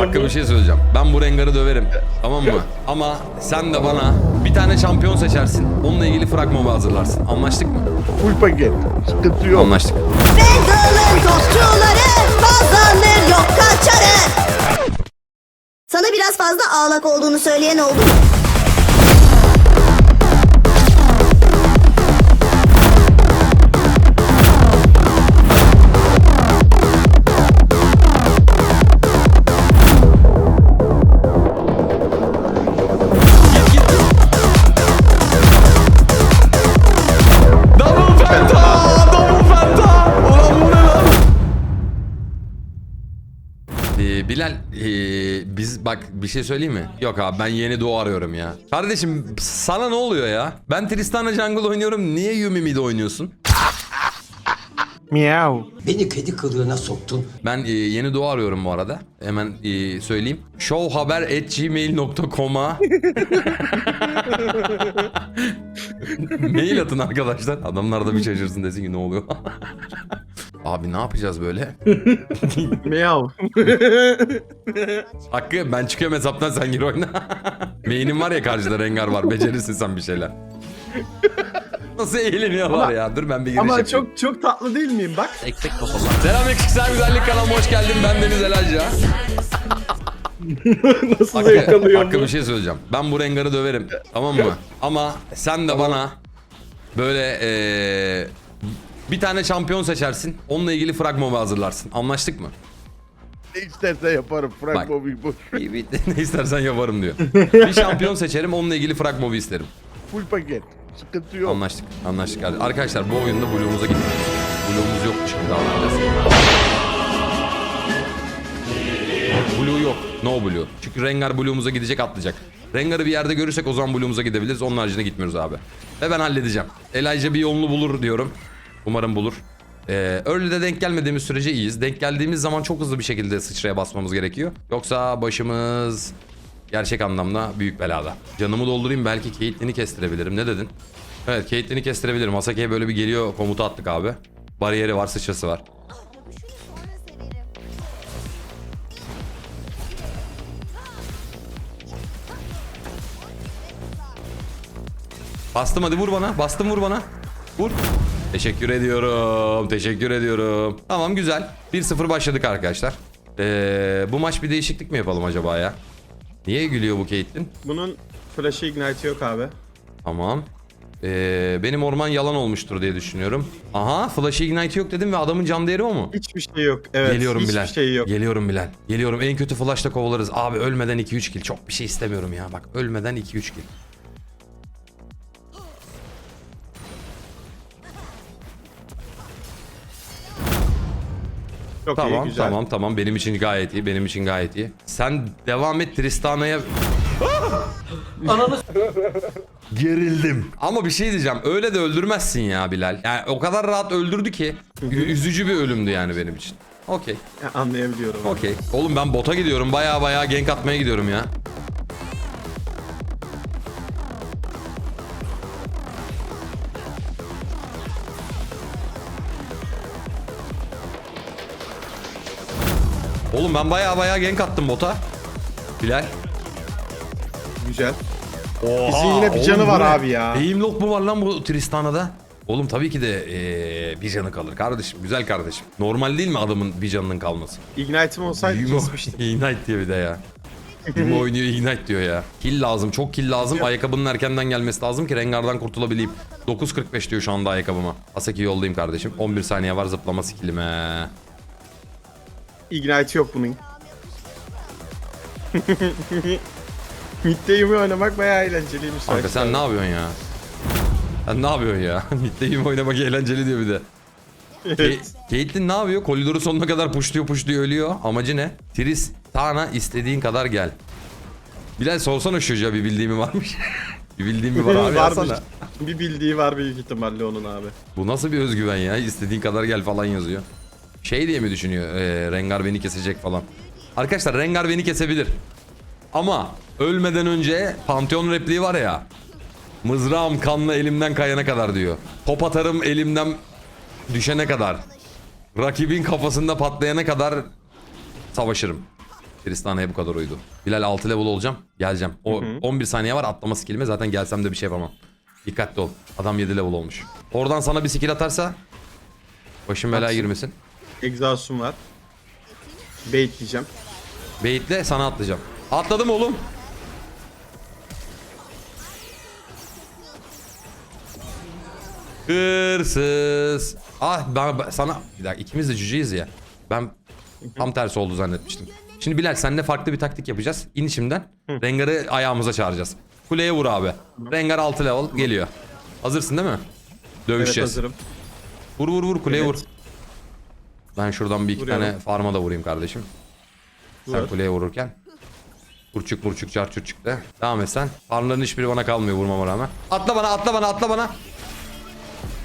söylüyor Hakkı bir şey söyleyeceğim. Ben bu Rengar'ı döverim. Tamam mı? Ama sen de bana bir tane şampiyon seçersin. Onunla ilgili fragmanı hazırlarsın. Anlaştık mı? Full paket. Sıkıntı yok. Anlaştık. Randall'ın tostçuları pazarlar yok kaçarı. Sana biraz fazla ağlak olduğunu söyleyen oldu mu? Ee, Bilal, ee, biz bak bir şey söyleyeyim mi? Yok abi ben yeni doğu arıyorum ya. Kardeşim sana ne oluyor ya? Ben Tristana Jungle oynuyorum. Niye Yumi Mid oynuyorsun? Miau. Beni kedi kılığına soktun. Ben e, yeni doğu arıyorum bu arada. Hemen e, söyleyeyim. showhaber.gmail.com'a Mail atın arkadaşlar. Adamlar da bir şaşırsın desin ki ne oluyor. Abi ne yapacağız böyle? Miau. Hakkı ben çıkıyorum hesaptan sen gir oyna. Main'in var ya karşıda Rengar var. Becerirsin sen bir şeyler. Nasıl eğleniyorlar Ama- ya. Dur ben bir giriş Ama yapayım. çok çok tatlı değil miyim bak? Eksik kafalar. Selam Ekşisel Güzellik kanalıma hoş geldin. Ben Deniz Elalca. Nasıl Hakkı, yakalıyor Hakkı bu? bir şey söyleyeceğim. Ben bu Rengar'ı döverim. Tamam mı? Ama sen de bana böyle eee, bir tane şampiyon seçersin. Onunla ilgili fragmanı hazırlarsın. Anlaştık mı? Ne istersen yaparım. Frank Bak. Bobby bu. İyi, bir- ne istersen yaparım diyor. Bir şampiyon seçerim. Onunla ilgili fragmanı isterim. Full paket. Sıkıntı yok. Anlaştık. Anlaştık. Arkadaşlar bu oyunda Blue'umuza gitmiyoruz. Blue'umuz yokmuş gibi davranacağız. Blue yok. No Blue. Çünkü Rengar Blue'umuza gidecek atlayacak. Rengar'ı bir yerde görürsek o zaman Blue'umuza gidebiliriz. Onun haricinde gitmiyoruz abi. Ve ben halledeceğim. Elijah bir yolunu bulur diyorum. Umarım bulur. Ee, early'de denk gelmediğimiz sürece iyiyiz. Denk geldiğimiz zaman çok hızlı bir şekilde sıçraya basmamız gerekiyor. Yoksa başımız gerçek anlamda büyük belada. Canımı doldurayım belki Caitlyn'i kestirebilirim. Ne dedin? Evet Caitlyn'i kestirebilirim. Hasaki'ye böyle bir geliyor komuta attık abi. Bariyeri var sıçrası var. Bastım hadi vur bana. Bastım vur bana. Vur. Teşekkür ediyorum. Teşekkür ediyorum. Tamam güzel. 1-0 başladık arkadaşlar. Ee, bu maç bir değişiklik mi yapalım acaba ya? Niye gülüyor bu Caitlyn? Bunun flash'ı ignite yok abi. Tamam. Ee, benim orman yalan olmuştur diye düşünüyorum. Aha flash ignite yok dedim ve adamın can değeri o mu? Hiçbir şey yok. Evet. Geliyorum hiçbir Bilal. şey yok. Geliyorum Bilal. Geliyorum. En kötü flash'ta kovalarız. Abi ölmeden 2-3 kill. Çok bir şey istemiyorum ya. Bak ölmeden 2-3 kill. Çok iyi Tamam güzel. tamam tamam. Benim için gayet iyi. Benim için gayet iyi. Sen devam et Tristana'ya... Gerildim. Ama bir şey diyeceğim. Öyle de öldürmezsin ya Bilal. Yani o kadar rahat öldürdü ki. ü- Üzücü bir ölümdü yani benim için. Okey. Ya, Anlayabiliyorum. Okey. Oğlum ben bota gidiyorum. Baya baya gank atmaya gidiyorum ya. Oğlum ben baya baya gank attım bota. Bilal. Güzel. Oha, Bizim yine bir canı oğlum bu var ne? abi ya. Aim lock mu var lan bu Tristana'da? Oğlum tabii ki de eee, bir canı kalır kardeşim. Güzel kardeşim. Normal değil mi adamın bir canının kalması? Ignite'ım olsaydı Yumo kesmiştim. Ignite diyor bir de ya. Yumo oynuyor Ignite diyor ya. Kill lazım çok kill lazım. Ayakkabının erkenden gelmesi lazım ki Rengar'dan kurtulabileyim. 9.45 diyor şu anda ayakkabıma. Asaki yoldayım kardeşim. 11 saniye var zıplama skillime. Ignite yok bunun. Mid'de Yumi oynamak bayağı eğlenceliymiş. Kanka sen ne yapıyorsun ya? Sen ne yapıyorsun ya? Middeyim oynamak eğlenceli diyor bir de. Ke- Caitlyn ne yapıyor? Koridoru sonuna kadar pushluyor pushluyor ölüyor. Amacı ne? Tris, Tana istediğin kadar gel. Bilal sorsana çocuğa bir bildiğimi varmış. bir bildiğim mi var abi yazsana. Bir bildiği var büyük ihtimalle onun abi. Bu nasıl bir özgüven ya? İstediğin kadar gel falan yazıyor. Şey diye mi düşünüyor? Ee, Rengar beni kesecek falan. Arkadaşlar Rengar beni kesebilir. Ama ölmeden önce Pantheon repliği var ya. Mızrağım kanla elimden kayana kadar diyor. Top atarım elimden düşene kadar. Rakibin kafasında patlayana kadar savaşırım. Tristana'ya bu kadar uydu. Bilal 6 level olacağım. Geleceğim. O 11 saniye var atlama skillime zaten gelsem de bir şey yapamam. Dikkatli ol. Adam 7 level olmuş. Oradan sana bir skill atarsa başın belaya girmesin. Exhaust'um var. Bait diyeceğim. Baitle sana atlayacağım. Atladım oğlum. Hırsız. Ah ben, ben- sana bir dakika ikimiz de cüceyiz ya. Ben tam tersi oldu zannetmiştim. Şimdi Bilal seninle farklı bir taktik yapacağız. İnişimden Rengar'ı ayağımıza çağıracağız. Kuleye vur abi. Rengar 6 level geliyor. Hazırsın değil mi? Evet Dövüşeceğiz. hazırım. vur vur vur kuleye Evet. vur. Ben şuradan bir iki Vuruyorum. tane farma da vurayım kardeşim. Sen Vur. kuleye vururken. Burçuk burçuk çarçur çıktı. Devam et sen. Farmların hiçbiri bana kalmıyor vurmama rağmen. Atla bana atla bana atla bana.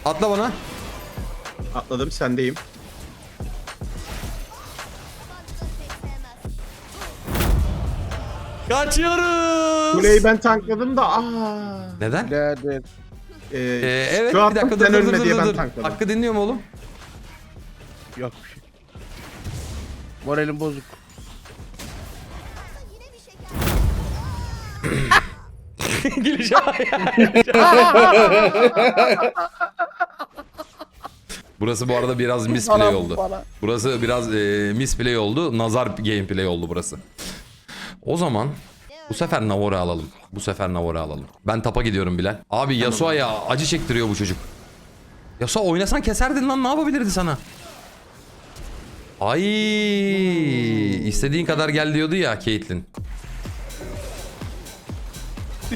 Atla bana. Atladım sendeyim. Kaçıyoruz. Kuleyi ben tankladım da aa. Neden? Ee, Ee, evet şu bir attım, dakika dur sen dur ölme dur diye dur. ben dur. tankladım. Hakkı dinliyor mu oğlum? Yok bir şey. Moralim bozuk. Burası bu arada biraz misplay oldu. Burası biraz e, misplay oldu. Nazar gameplay oldu burası. O zaman bu sefer Navora alalım. Bu sefer Navora alalım. Ben tapa gidiyorum Bilal. Abi Yasuo'ya acı çektiriyor bu çocuk. Yasuo oynasan keserdin lan ne yapabilirdi sana? Ay istediğin kadar gel diyordu ya Caitlyn.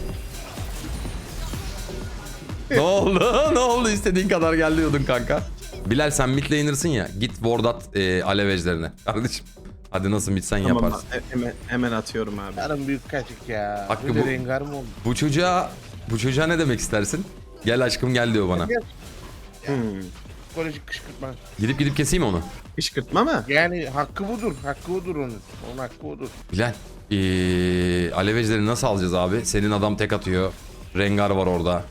ne oldu? ne oldu? İstediğin kadar gel diyordun kanka. Bilal sen mid laner'sın ya. Git ward at e, alev ejderine. Kardeşim. Hadi nasıl mid sen Tamam, yaparsın. he- hemen, hemen atıyorum abi. Yarın büyük kaçık ya. Hakkı Böyle bu- rengar mı oldu? Bu çocuğa bu çocuğa ne demek istersin? Gel aşkım gel diyor bana. Hmm. Psikolojik kışkırtma. Gidip gidip keseyim onu. Kışkırtma mı? Yani hakkı budur. Hakkı budur onun. Onun hakkı budur. Bilal. Ee, alev ejderi nasıl alacağız abi? Senin adam tek atıyor. Rengar var orada.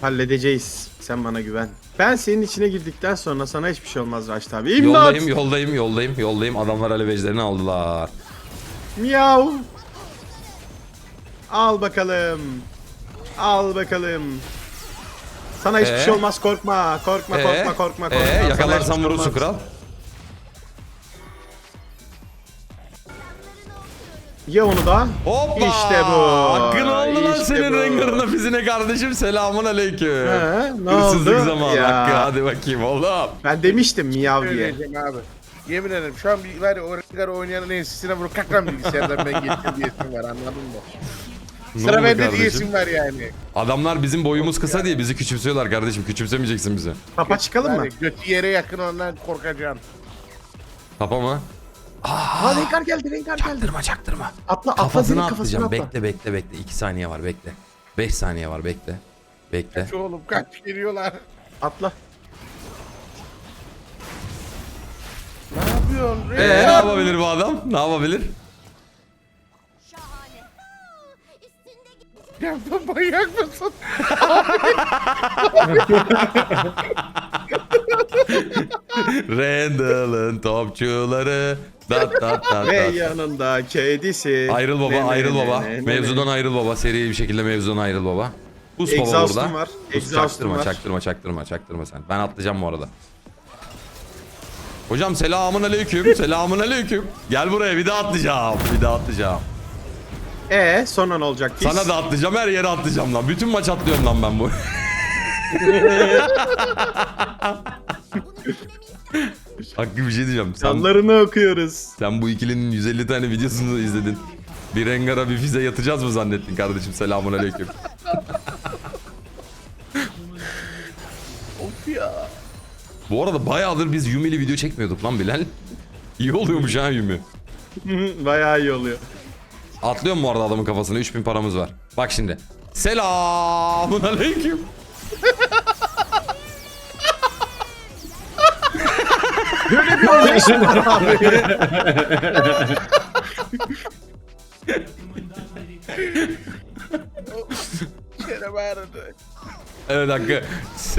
Halledeceğiz. Sen bana güven. Ben senin içine girdikten sonra sana hiçbir şey olmaz Raşit abi. İmdat! Yoldayım yoldayım yoldayım yoldayım. Adamlar alev ejderini aldılar. Miyav. Al bakalım. Al bakalım. Sana hiçbir Ee? şey olmaz korkma. Korkma Ee, korkma korkma korkma. ee, yakalarsan şey vurursun kral. Ye onu da. Hoppa! İşte bu. Hakkın oldu lan İşte senin bu. Rengar'ına fizine kardeşim. Selamun aleyküm. He, ne Hırsızlık oldu? zamanı Ya. Hakkı. Hadi bakayım oğlum. Ben demiştim miyav diye. Abi. Yemin ederim şu an bir var ya o rengar oynayanın ensesine vurup kalkran bilgisayardan ben geçtim diyesim var anladın mı? Ne Sıra oldu bende kardeşim? diyesim var yani. Adamlar bizim boyumuz kısa diye bizi küçümsüyorlar kardeşim. Küçümsemeyeceksin bizi. Papa çıkalım mı? Yani götü yere yakın ondan korkacaksın. Kapa mı? Aa Rengar geldi Rengar geldi. Çaktırma çaktırma. Atla atla Kafasına direkt kafasına atlayacağım. atla. Bekle bekle bekle. 2 saniye var bekle. 5 saniye var bekle. Bekle. Şu oğlum kaç geliyorlar. Atla. Ne yapıyorsun? Ee, ne Rengar? yapabilir bu adam? Ne yapabilir? Ya sen manyak mısın? Randall'ın topçuları. Dat dat dat Ve dat. yanında kedisi. Ayrıl baba, Ne, ne, ayrıl ne, baba. ne, ne, Mevzudan ayrıl baba. Seri bir şekilde mevzudan ayrıl baba. Bus baba Exhaust'um burada. var, exhaust'um çaktırma, var. çaktırma, çaktırma, çaktırma sen. Ben atlayacağım bu arada. Hocam selamun aleyküm, selamun aleyküm. Gel buraya bir daha atlayacağım, bir daha atlayacağım. Ee sonra ne olacak ki? Sana da atlayacağım, her yere atlayacağım lan. Bütün maç atlıyorum lan ben bu. Hakkı bir şey diyeceğim. Sen, Yanlarını okuyoruz. sen bu ikilinin 150 tane videosunu izledin. Bir Rengar'a bir fize yatacağız mı zannettin kardeşim? Selamun aleyküm. Of ya. Bu arada bayağıdır biz Yumi'li video çekmiyorduk lan Bilal. İyi oluyormuş ha Yumi. Bayağı iyi oluyor. Atlıyorum bu arada adamın kafasına 3000 paramız var. Bak şimdi. Selamun aleyküm. Ağrıdı. Evet Hakkı.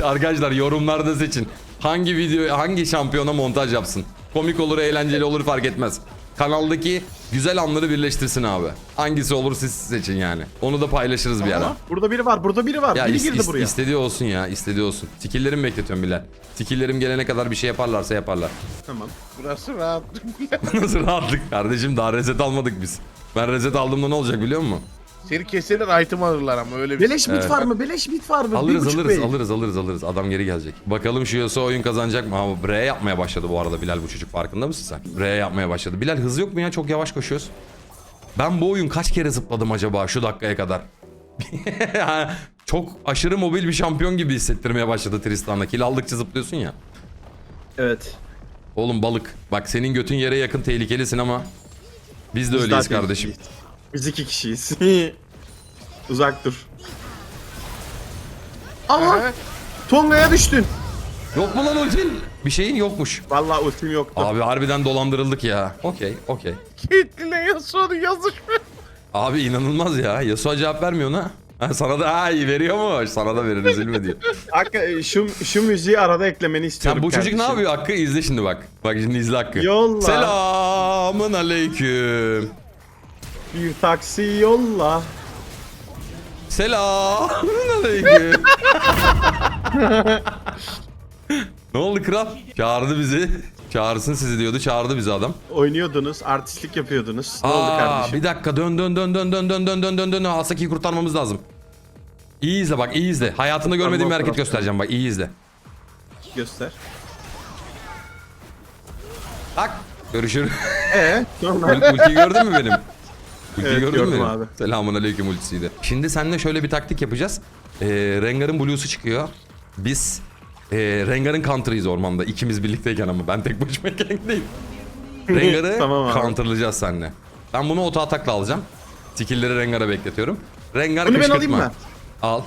Arkadaşlar yorumlarda seçin. Hangi video, hangi şampiyona montaj yapsın? Komik olur, eğlenceli olur fark etmez. Kanaldaki güzel anları birleştirsin abi. Hangisi olur siz seçin yani. Onu da paylaşırız bir ara. Burada biri var. Burada biri var. Ya biri is- girdi is- buraya. istediği olsun ya istediği olsun. Skill'lerimi bekletiyorum Bilal. Skill'lerim gelene kadar bir şey yaparlarsa yaparlar. Tamam. Burası rahat. Nasıl rahatlık kardeşim daha reset almadık biz. Ben reset aldığımda ne olacak biliyor musun? Seni keserler item alırlar ama öyle bir Beleş bit var mı? Beleş bit var mı? Bir Alırız buçuk alırız bey. alırız alırız alırız. Adam geri gelecek. Bakalım şu Yasuo oyun kazanacak mı? Ama R yapmaya başladı bu arada Bilal bu çocuk farkında mısın sen? R yapmaya başladı. Bilal hız yok mu ya? Çok yavaş koşuyoruz. Ben bu oyun kaç kere zıpladım acaba şu dakikaya kadar? Çok aşırı mobil bir şampiyon gibi hissettirmeye başladı Tristan'da. Kill aldıkça zıplıyorsun ya. Evet. Oğlum balık. Bak senin götün yere yakın tehlikelisin ama biz de Biz öyleyiz zaten kardeşim. ikiyiz. Biz iki kişiyiz. Uzak dur. Aha. Tonga'ya düştün. Yok mu lan ultin? Bir şeyin yokmuş. Vallahi ultim yoktu. Abi harbiden dolandırıldık ya. Okey, okey. Caitlyn'le Yasuo'nun yazışma. Abi inanılmaz ya. Yasuo cevap vermiyor ona. Ha, sana da ha iyi veriyormuş. Sana da verir üzülme diyor. Hakkı, e, şu, şu müziği arada eklemeni istiyorum Sen bu çocuk ne kardeşim. yapıyor Hakkı? İzle şimdi bak. Bak şimdi izle Hakkı. Yolla. Selamın aleyküm. Bir taksi yolla. Aleyküm. ne oldu kral? Çağırdı bizi. Çağırsın sizi diyordu. Çağırdı bizi adam. Oynuyordunuz, artistlik yapıyordunuz. Ne oldu kardeşim? bir dakika dön dön dön dön dön dön dön dön dön dön. Asaki'yi kurtarmamız lazım. İyi izle bak iyi izle. Hayatında görmediğim bir hareket göstereceğim bak iyi izle. Göster. Bak görüşürüz. Ee, sonra Ultiyi gördün mü benim? Ultiyi Evet, gördün mü abi. Selamun aleyküm ultisiydi. Şimdi seninle şöyle bir taktik yapacağız. Ee, Rengar'ın Blue'su çıkıyor. Biz e, Rengar'ın counter'ıyız ormanda. İkimiz birlikteyken ama ben tek başıma gank değil. Rengar'ı Tamam abi. counter'layacağız seninle. Ben bunu auto atakla alacağım. Skill'leri Rengar'a bekletiyorum. Rengar Bunu ben alayım mı? Al.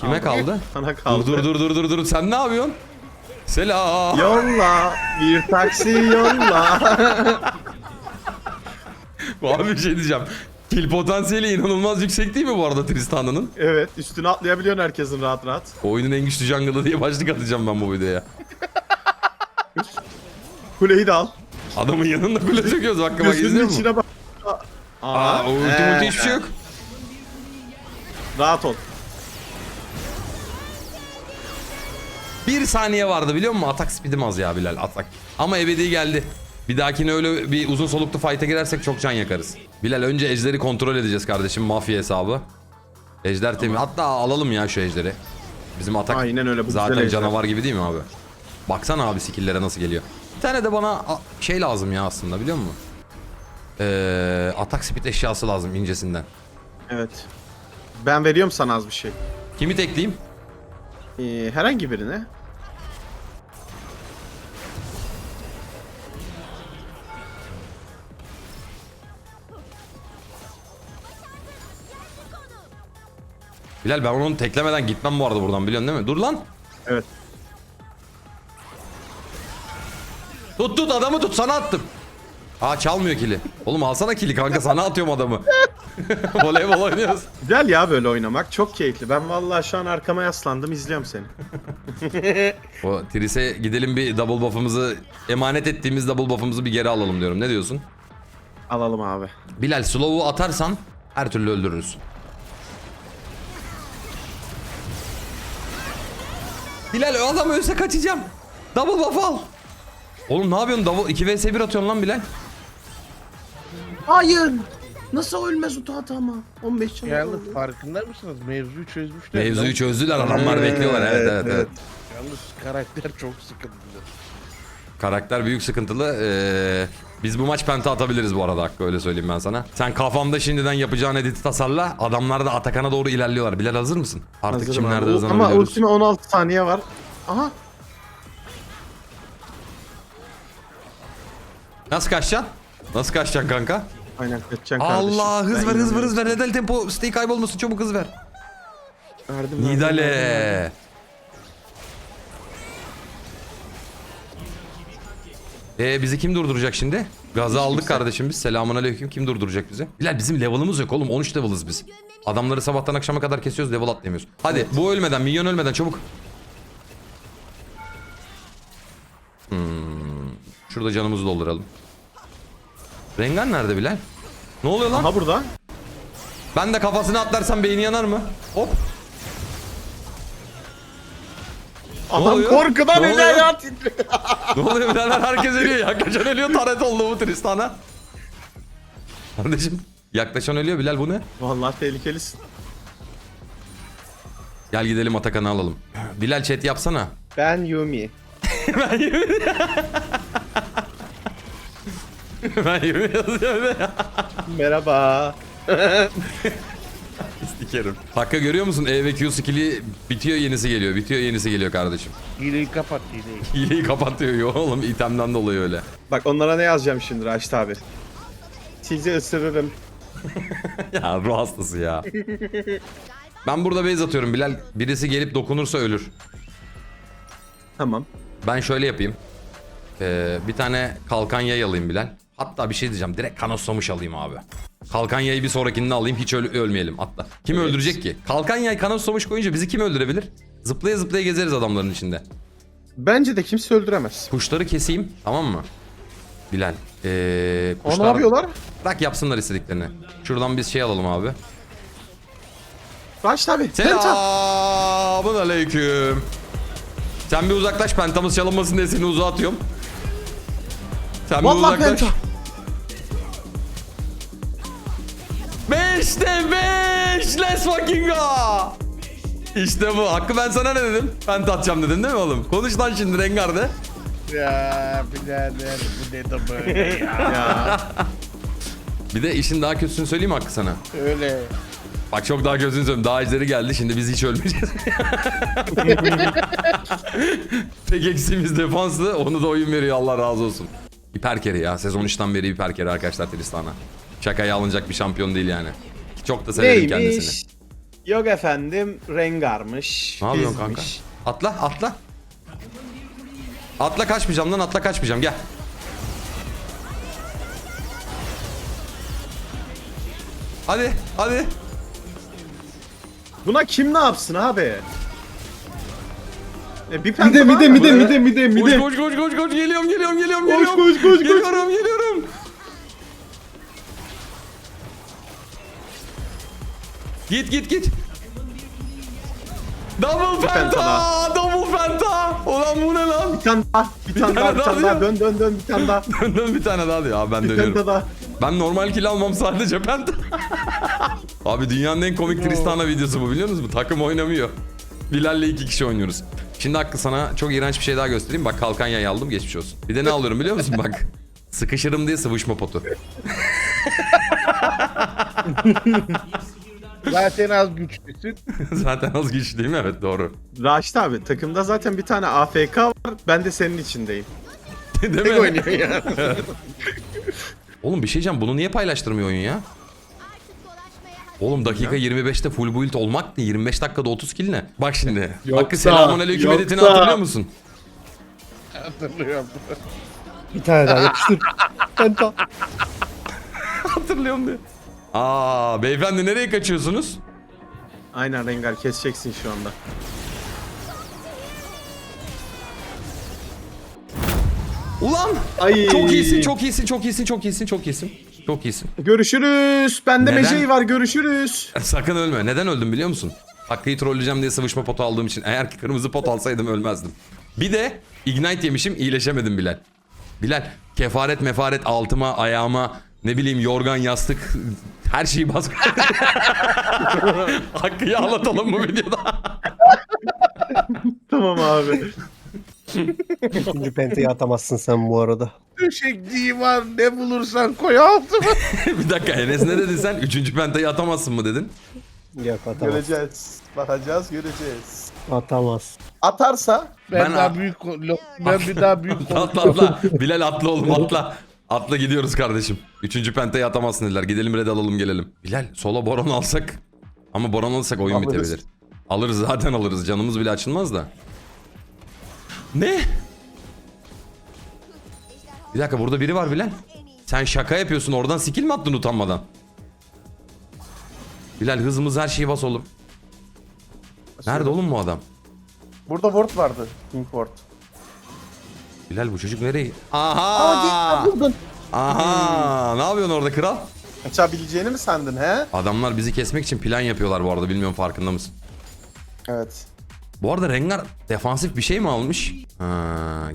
Kime kaldı? Sana kaldı. Dur dur dur dur dur. Sen ne yapıyorsun? Selam. Yolla, bir taksi yolla. Abi bir şey diyeceğim. Kill potansiyeli inanılmaz yüksek değil mi bu arada Tristana'nın? evet, üstüne atlayabiliyorsun herkesin rahat rahat. Oyunun en güçlü jungle'ı diye başlık atacağım ben bu videoya. Kuleyi de al. Adamın yanında kule çekiyoruz bak bak izliyor Gözünün musun? içine bak. Aa, o ulti multi hiçbir şey yok. Rahat ol. Bir saniye vardı biliyor musun? Atak speed'im az ya Bilal atak. Ama ebedi geldi. Bir dahakine öyle bir uzun soluklu fight'a girersek çok can yakarız. Bilal önce ejderi kontrol edeceğiz kardeşim mafya hesabı. Ejder temi. Hatta alalım ya şu ejderi. Bizim atak Aynen öyle, bu zaten güzel canavar gibi değil mi abi? Baksana abi skill'lere nasıl geliyor. Bir tane de bana şey lazım ya aslında biliyor musun? Ee, atak speed eşyası lazım incesinden. Evet. Ben veriyorum sana az bir şey. Kimi tekleyeyim? Ee, herhangi birine. Bilal ben onu teklemeden gitmem bu arada buradan biliyorsun değil mi? Dur lan. Evet. Tut tut adamı tut sana attım. Aa çalmıyor kili. Oğlum alsana kili kanka sana atıyorum adamı. Voleybol oynuyoruz. Güzel ya böyle oynamak. Çok keyifli. Ben vallahi şu an arkama yaslandım izliyorum seni. O Tris'e gidelim bir double buff'ımızı emanet ettiğimiz double buff'ımızı bir geri alalım diyorum. Ne diyorsun? Alalım abi. Bilal slow'u atarsan her türlü öldürürüz. Bilal o adam ölse kaçacağım. Double buff al. Oğlum ne yapıyorsun? Double 2 vs 1 atıyorsun lan Bilal. Hayır. Nasıl ölmez Utat ama? 15 canı Yalnız kaldı. farkında mısınız? Mevzuyu çözmüşler. Mevzuyu çözdüler adamlar bekliyorlar evet evet evet. Yalnız karakter çok sıkıntılı. Karakter büyük sıkıntılı. Ee, biz bu maç penta atabiliriz bu arada Hakkı öyle söyleyeyim ben sana. Sen kafanda şimdiden yapacağın editi tasarla. Adamlar da Atakan'a doğru ilerliyorlar. Bilal hazır mısın? Artık Hazırım kimlerde abi. Ama hızlanabiliyoruz. ultime 16 saniye var. Aha. Nasıl kaçacaksın? Nasıl kaçacaksın kanka? Aynen kaçacaksın kardeşim. Allah hız Ben ver hız ver inanıyorum. hız ver. Neden tempo stay kaybolmasın çabuk hız ver. Verdim, verdim, verdim, verdim. Nidale. Ee bizi kim durduracak şimdi? Gazı aldık kardeşim biz. Selamun aleyküm. Kim durduracak bizi? Bilal bizim level'ımız yok oğlum. 13 level'ız biz. Adamları sabahtan akşama kadar kesiyoruz level atlayamıyoruz. Hadi bu ölmeden, minyon ölmeden çabuk. Hmm. Şurada canımızı dolduralım. Rengar nerede Bilal? Ne oluyor lan? Aha burada. Ben de kafasına atlarsam beyni yanar mı? Hop. Adam oluyor? korkudan Ne eli oluyor? ayağı titriyor. Ne oluyor birader? Herkes ölüyor. Yaklaşan ölüyor. Taret oldu bu Tristan'a. Kardeşim yaklaşan ölüyor Bilal bu ne? Vallahi tehlikelisin. Gel gidelim Atakan'ı alalım. Bilal chat yapsana. Ben Yumi. ben yemin Ben yemin yazıyorum ya. Merhaba. Sikerim. Hakka görüyor musun? E ve Q skill'i bitiyor yenisi geliyor. Bitiyor yenisi geliyor kardeşim. Hileyi kapat hileyi. Hileyi kapatıyor yo oğlum itemden dolayı öyle. Bak onlara ne yazacağım şimdi Raşit abi. Sizi ısırırım. Ya ruh hastası ya. ben burada base atıyorum Bilal. Birisi gelip dokunursa ölür. Tamam. Ben şöyle yapayım. Ee, bir tane kalkan yay alayım Bilal. Hatta bir şey diyeceğim. Direkt kanoslamış alayım abi. Kalkan yayı bir sonrakinde alayım. Hiç öl- ölmeyelim hatta. Kim öldürecek ki? Kalkan yay kanoslamış koyunca bizi kim öldürebilir? Zıplaya zıplaya gezeriz adamların içinde. Bence de kimse öldüremez. Kuşları keseyim tamam mı? Bilal. Ee, O kuşlar... ne yapıyorlar? Bırak yapsınlar istediklerini. Şuradan biz şey alalım abi. Raşit abi. Penta. Selamun aleyküm. Sen bir uzaklaş pentamız çalınmasın diye seni uzağa atıyorum. Sen bir Vallahi uzaklaş. penta. Beşte beş. Let's fucking go. İşte bu. Hakkı ben sana ne dedim? Penta atacağım dedim değil mi oğlum? Konuş lan şimdi Rengar'da. Ya birader bu ne de böyle ya. Ya. Bir de işin daha kötüsünü söyleyeyim mi Hakkı sana? Öyle. Bak çok daha kötüsünü söyleyeyim. Daha ejderi geldi. Şimdi biz hiç ölmeyeceğiz. Tek eksiğimiz defansı. Onu da oyun veriyor. Allah razı olsun. Hiperkeri ya. Sezon 3'ten beri hiperkeri arkadaşlar Tristan'a. Şakaya alınacak bir şampiyon değil yani. Çok da severim kendisini. Neymiş? Yok efendim Rengar'mış. Ne yapıyorsun kanka? bizmiş. Atla atla. Atla kaçmayacağım lan atla kaçmayacağım gel. Hadi hadi. Buna kim ne yapsın abi? E, bir Mide penta mide var mide mı? mide mide Koş mide. koş koş koş koş geliyorum geliyorum geliyorum Koş, geliyorum. koş, koş, koş. Geliyorum geliyorum. Git git git. Double penta double penta. Ulan bu ne lan? Bir tane daha, bir tane daha, bir tane daha. Dön dön dön bir tane daha. Dön bir tane daha diyor. Abi ben Bir dönüyorum. penta daha. Ben normal kill almam sadece penta. Abi dünyanın en komik Tristana videosu bu biliyor musunuz? Takım oynamıyor. Bilal'le iki kişi oynuyoruz. Şimdi Hakkı sana çok iğrenç bir şey daha göstereyim. Bak kalkan yay aldım geçmiş olsun. Bir de ne alıyorum biliyor musun bak. Sıkışırım diye sıvışma potu. Zaten az güçlüsün. Zaten az güçlüyüm evet doğru. Raşit abi takımda zaten bir tane AFK var. Ben de senin içindeyim. Değil Tek mi? oynuyor ya. Oğlum bir şey diyeceğim bunu niye paylaştırmıyor oyun ya? Oğlum dakika 25'te full build olmak ne? 25 dakikada 30 kill ne? Bak şimdi. Yoksa- Hakkı selamun aleyküm yoksa- editini hatırlıyor musun? Hatırlıyorum. Bir tane daha yapıştır. Penta. Hatırlıyorum diyor. Aa beyefendi nereye kaçıyorsunuz? Aynen Rengar keseceksin şu anda. Ulan! Ay. Çok iyisin, çok iyisin, çok iyisin, çok iyisin, çok iyisin. Çok iyisin. Görüşürüz. Bende Neden? meceyi var. Görüşürüz. Sakın ölme. Neden öldüm biliyor musun? Hakkı'yı trolleyeceğim diye sıvışma potu aldığım için. Eğer ki kırmızı pot alsaydım ölmezdim. Bir de Ignite yemişim iyileşemedim Bilal. Bilal kefaret mefaret altıma ayağıma ne bileyim yorgan yastık her şeyi bas. Hakkı'yı anlatalım bu videoda. Tamam abi. İkinci pentayı atamazsın sen bu arada. Döşekliği var ne bulursan koy altıma. bir dakika Enes ne dedin sen? Üçüncü pentayı atamazsın mı dedin? Yok atamaz. Göreceğiz. Bakacağız, göreceğiz. Atamaz. Atarsa Ben, Ben- daha büyük lo- ben bir daha büyük Atla atla. Bilal atla oğlum atla. Atla gidiyoruz kardeşim. Üçüncü pentayı atamazsın dediler. Gidelim red alalım gelelim. Bilal sola boron alsak. Ama boron alırsak oyun Alırız. bitebilir. Alırız zaten alırız. Canımız bile açılmaz da. Ne? Bir dakika burada biri var Bilal. Sen şaka yapıyorsun oradan skill mi attın utanmadan? Bilal hızımız her şeyi bas oğlum. Nerede oğlum bu adam? burada ward vardı. King ward. Bilal bu çocuk nereye? Aha! buldun. Aha! Ne yapıyorsun orada kral? Kaçabileceğini mi sandın he? Adamlar bizi kesmek için plan yapıyorlar bu arada. Bilmiyorum farkında mısın? Evet. Bu arada Rengar defansif bir şey mi almış? Ha,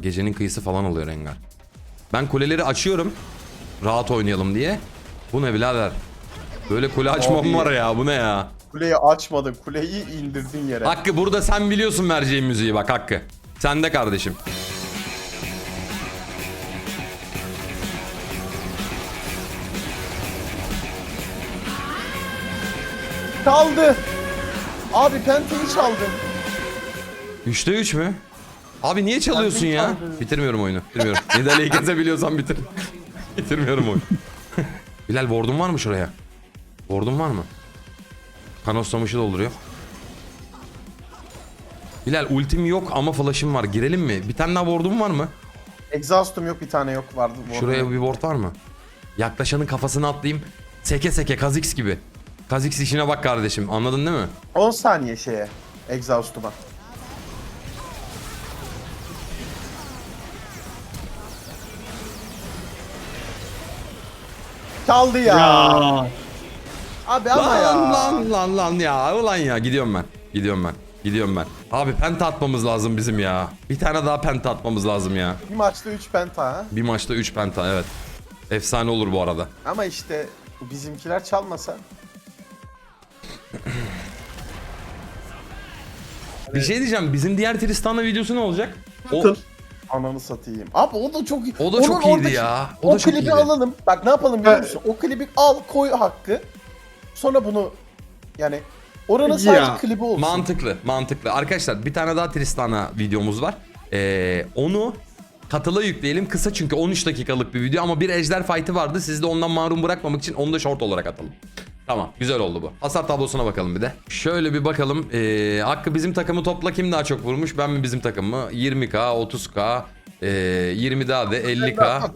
gecenin kıyısı falan oluyor Rengar. Ben kuleleri açıyorum. Rahat oynayalım diye. Bu ne birader? Böyle kule açmam Abi. var ya. Bu ne ya? Kuleyi açmadın. Kuleyi indirdin yere. Hakkı burada sen biliyorsun vereceğim müziği bak Hakkı. Sen de kardeşim. Çaldı. Abi penteyi çaldın. 3'te 3 mü? Abi niye çalıyorsun ya? Bitirmiyorum oyunu. Bitirmiyorum. Nidalee'yi kesebiliyorsan bitir. Bitirmiyorum oyunu. Bilal ward'un var mı şuraya? Ward'un var mı? Kanoslamışı dolduruyor. Bilal ultim yok ama flash'ım var. Girelim mi? Bir tane daha ward'un var mı? Exhaust'um yok bir tane yok vardı. Şuraya bir ward var mı? Yaklaşanın kafasına atlayayım. Seke seke Kha'Zix gibi. Kha'Zix işine bak kardeşim. Anladın değil mi? 10 saniye şeye. Exhaust'uma. Çaldı ya. Ya. Abi ama ya. Lan lan lan lan ya. Ulan ya gidiyorum ben. Gidiyorum ben. Gidiyorum ben. Abi penta atmamız lazım bizim ya. Bir tane daha penta atmamız lazım ya. Bir maçta 3 penta ha. Bir maçta 3 penta evet. Efsane olur bu arada. Ama işte bizimkiler çalmasa. Bir şey diyeceğim. Bizim diğer Tristan'la videosu ne olacak? O. Ananı satayım. Abi o da çok iyi. o da Onun çok iyiydi oradaki- ya. O, O, da çok klibi iyiydi. alalım. Bak ne yapalım biliyor musun? O klibi al koy hakkı. Sonra bunu yani oranın sadece Ya, klibi olsun. Mantıklı, mantıklı. Arkadaşlar bir tane daha Tristan'a videomuz var. Ee, onu katıla yükleyelim. Kısa çünkü 13 dakikalık bir video ama bir ejder fight'ı vardı. Sizi de ondan mahrum bırakmamak için onu da short olarak atalım. Tamam güzel oldu bu. Hasar tablosuna bakalım bir de. Şöyle bir bakalım. Ee, Hakkı bizim takımı topla kim daha çok vurmuş? Ben mi bizim takım mı? 20k, 30k, ee, 20 daha de 50k.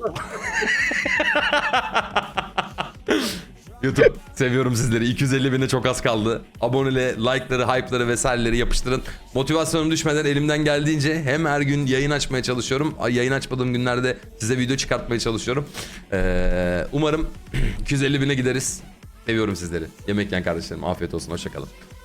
YouTube seviyorum sizleri. 250 bine çok az kaldı. Abonele, like'ları, hype'ları vesaireleri yapıştırın. Motivasyonum düşmeden elimden geldiğince hem her gün yayın açmaya çalışıyorum. Ay, Yayın açmadığım günlerde size video çıkartmaya çalışıyorum. Ee, umarım 250 bine gideriz. Seviyorum sizleri. Yemek yiyen kardeşlerim. Afiyet olsun. Hoşçakalın.